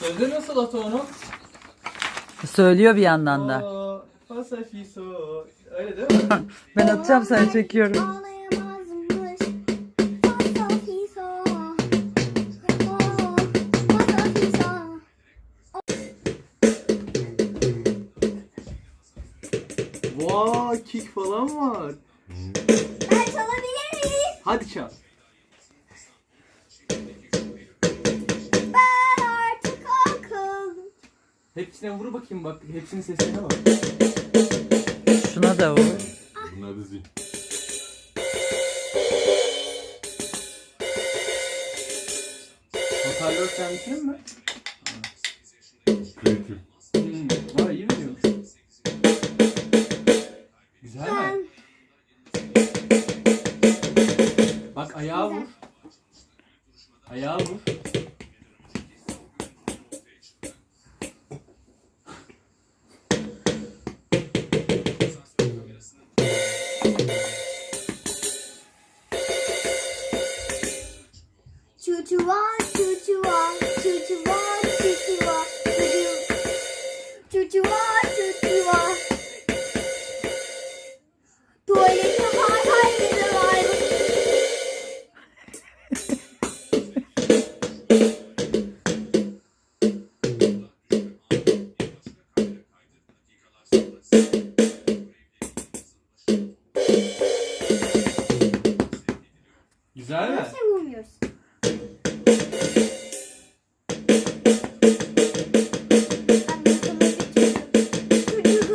Sözde nasıl atı onu? Söylüyor bir yandan da. Öyle değil mi? Ben atacağım sen çekiyorum. Ağlayamazmış. Vay kick falan var. Ben çalabilir miyim? Hadi çal. Hepsine vur bakayım bak. Hepsinin sesine bak. Şuna da vur. Bunlar da zil. Hoparlör kendisinin mi? Kreatif. Hmm. Vay iyi biliyor. Güzel mi? Bak ayağa vur. Ayağa vur. Güzel mi? Nasıl vurmuyoruz? Çocuğun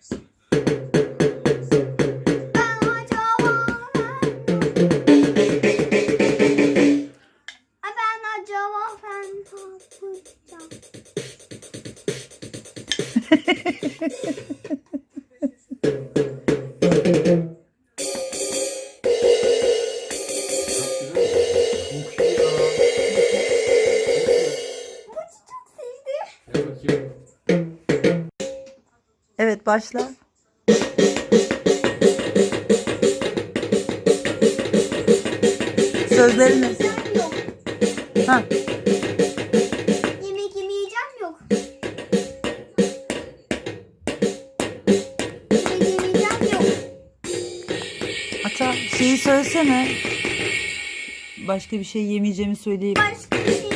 Ben Evet başla. Sözlerini. Yemeyeceğim yok. Ha. Yemek yemeyeceğim yok. Yemek yemeyeceğim yok. Ata şeyi söylesene. Başka bir şey yemeyeceğimi söyleyeyim. Başka bir şey